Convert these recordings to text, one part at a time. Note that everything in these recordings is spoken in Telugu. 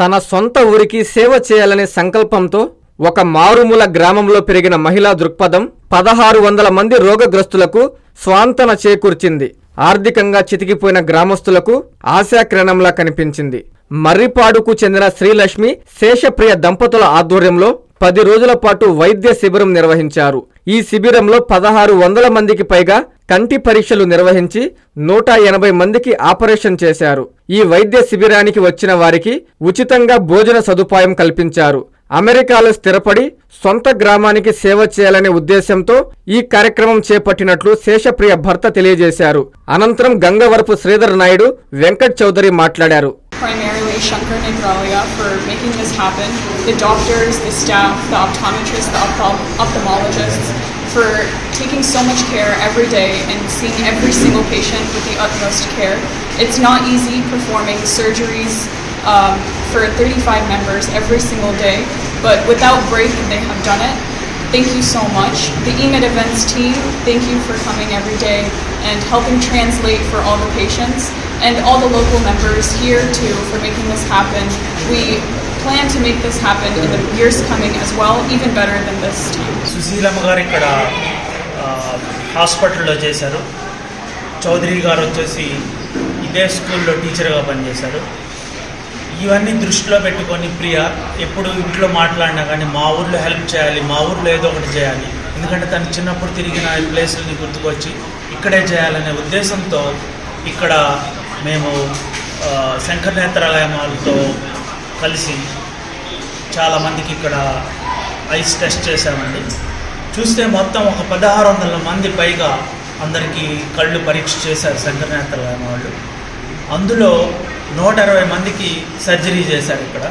తన సొంత ఊరికి సేవ చేయాలనే సంకల్పంతో ఒక మారుమూల గ్రామంలో పెరిగిన మహిళా దృక్పథం పదహారు వందల మంది రోగగ్రస్తులకు స్వాంతన చేకూర్చింది. ఆర్థికంగా చితికిపోయిన గ్రామస్తులకు ఆశాకిరణంలా కనిపించింది. మర్రిపాడుకు చెందిన శ్రీలక్ష్మి శేషప్రియ దంపతుల ఆధ్వర్యంలో పది రోజుల పాటు వైద్య శిబిరం నిర్వహించారు. ఈ శిబిరంలో పదహారు వందల మందికి పైగా కంటి పరీక్షలు నిర్వహించి నూట ఎనభై మందికి ఆపరేషన్ చేశారు. ఈ వైద్య శిబిరానికి వచ్చిన వారికి ఉచితంగా భోజన సదుపాయం కల్పించారు. అమెరికాలో స్థిరపడి సొంత గ్రామానికి సేవ చేయాలనే ఉద్దేశంతో ఈ కార్యక్రమం చేపట్టినట్లు శేషప్రియ భర్త తెలియజేశారు. అనంతరం గంగవరపు శ్రీధర్ నాయుడు వెంకట్ చౌదరి మాట్లాడారు. Shankar Nagralia for making this happen, the doctors, the staff, the optometrists, the ophthalmologists for taking so much care every day and seeing every single patient with the utmost care. It's not easy performing surgeries um, for 35 members every single day, but without break they have done it. Thank you so much. The EMID events team, thank you for coming every day and helping translate for all the patients and all the local members here too for making this happen. We plan to make this happen in the years coming as well, even better than this time. Susheelamma గారు ఇక్కడ హాస్పిటల్లో చేశారు. చౌదరి గారు వచ్చేసి ఇదే స్కూల్లో టీచర్గా పనిచేశారు. ఇవన్నీ దృష్టిలో పెట్టుకొని ప్రియ ఎప్పుడు ఇంట్లో మాట్లాడినా కానీ మా ఊర్లో హెల్ప్ చేయాలి మా ఊర్లో ఏదో ఒకటి చేయాలి. ఎందుకంటే తను చిన్నప్పుడు తిరిగిన ప్లేసులని గుర్తుకొచ్చి ఇక్కడే చేయాలనే ఉద్దేశంతో ఇక్కడ మేము శంకర నేత్రాలయాలతో కలిసి చాలామందికి ఇక్కడ ఐస్ టెస్ట్ చేశామండి. చూస్తే మొత్తం ఒక పదహారు వందల మంది పైగా అందరికీ కళ్ళు పరీక్ష చేశారు శంకర వాళ్ళు. అందులో నూట అరవై మందికి సర్జరీ చేశారు ఇక్కడ.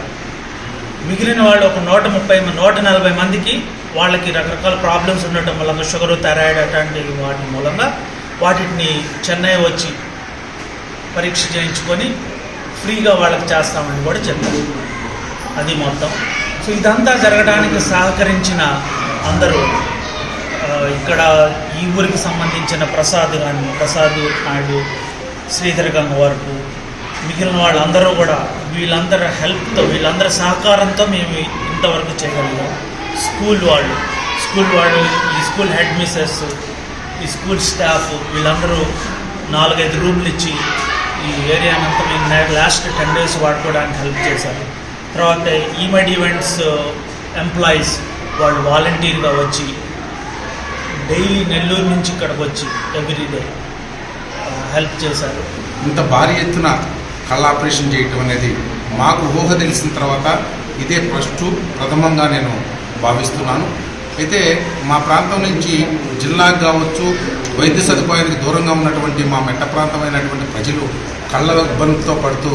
మిగిలిన వాళ్ళు ఒక నూట ముప్పై నూట నలభై మందికి వాళ్ళకి రకరకాల ప్రాబ్లమ్స్ ఉండటం వల్ల షుగర్ థైరాయిడ్ అట్లాంటి వాటి మూలంగా వాటిని చెన్నై వచ్చి పరీక్ష చేయించుకొని ఫ్రీగా వాళ్ళకి చేస్తామని కూడా చెప్పారు. అది మొత్తం. సో ఇదంతా జరగడానికి సహకరించిన అందరూ ఇక్కడ ఈ ఊరికి సంబంధించిన ప్రసాద్ కానీ ప్రసాద్ నాయుడు శ్రీధర్ గంగ వరకు మిగిలిన వాళ్ళందరూ కూడా వీళ్ళందరి హెల్ప్తో వీళ్ళందరి సహకారంతో మేము ఇంతవరకు చేయగలిగాం. స్కూల్ వాళ్ళు స్కూల్ వాళ్ళు ఈ స్కూల్ హెడ్ మిస్సెస్ ఈ స్కూల్ స్టాఫ్ వీళ్ళందరూ నాలుగైదు రూమ్లు ఇచ్చి ఈ ఏరియానంతా మేము లాస్ట్ టెన్ డేస్ వాడుకోవడానికి హెల్ప్ చేశారు. తర్వాత ఈమెడ్ ఈవెంట్స్ ఎంప్లాయీస్ వాళ్ళు వాలంటీర్గా వచ్చి డైలీ నెల్లూరు నుంచి ఇక్కడికి వచ్చి ఎవ్రీడే హెల్ప్ uh, చేశారు. ఇంత భారీ ఎత్తున కళ్ళ ఆపరేషన్ చేయటం అనేది మాకు ఊహ తెలిసిన తర్వాత ఇదే ఫస్ట్ ప్రథమంగా నేను భావిస్తున్నాను. అయితే మా ప్రాంతం నుంచి జిల్లాకు కావచ్చు వైద్య సదుపాయానికి దూరంగా ఉన్నటువంటి మా మెట్ట ప్రాంతమైనటువంటి ప్రజలు కళ్ళ ఇబ్బందులతో పడుతూ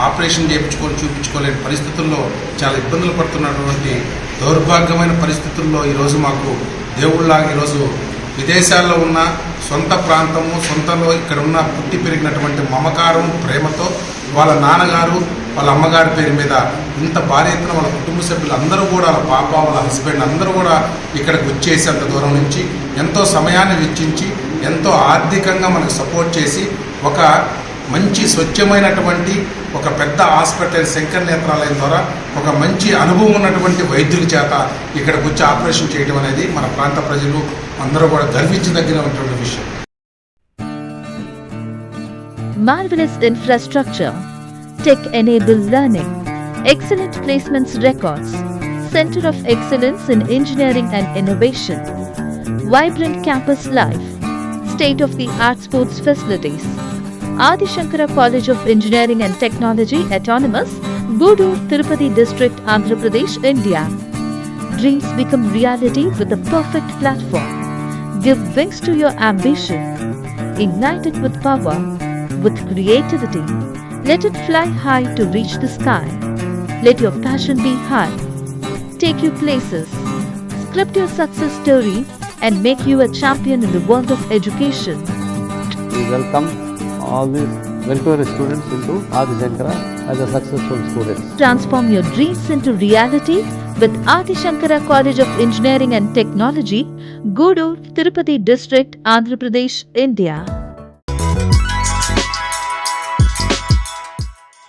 ఆపరేషన్ చేయించుకొని చూపించుకోలేని పరిస్థితుల్లో చాలా ఇబ్బందులు పడుతున్నటువంటి దౌర్భాగ్యమైన పరిస్థితుల్లో ఈరోజు మాకు దేవుళ్ళ ఈరోజు విదేశాల్లో ఉన్న సొంత ప్రాంతము సొంతలో ఇక్కడ ఉన్న పుట్టి పెరిగినటువంటి మమకారం ప్రేమతో వాళ్ళ నాన్నగారు వాళ్ళ అమ్మగారి పేరు మీద ఇంత భారీ ఎత్తున వాళ్ళ కుటుంబ సభ్యులు అందరూ కూడా వాళ్ళ పాప వాళ్ళ హస్బెండ్ అందరూ కూడా ఇక్కడికి వచ్చేసి అంత దూరం నుంచి ఎంతో సమయాన్ని వెచ్చించి ఎంతో ఆర్థికంగా మనకు సపోర్ట్ చేసి ఒక మంచి స్వచ్ఛమైనటువంటి ఒక పెద్ద హాస్పిటల్ శంకర్ నేత్రాలయం ద్వారా ఒక మంచి అనుభవం ఉన్నటువంటి వైద్యుల చేత ఇక్కడికి వచ్చి ఆపరేషన్ చేయడం అనేది మన ప్రాంత ప్రజలు అందరూ కూడా గర్వించదగినటువంటి విషయం. Marvelous infrastructure, tech-enabled learning, excellent placements records, Center of Excellence in Engineering and Innovation, vibrant campus life, state-of-the-art sports facilities, Adi Shankara College of Engineering and Technology Autonomous, Gudur, Tirupati District, Andhra Pradesh, India. Dreams become reality with the perfect platform. Give wings to your ambition. Ignite it with power, with creativity. Let it fly high to reach the sky. Let your passion be high. Take you places. Script your success story and make you a champion in the world of education. We welcome all the welfare students into Adi Shankara as a successful student. Transform your dreams into reality with Adi Shankara College of Engineering and Technology, Gudur, Tirupati District, Andhra Pradesh, India.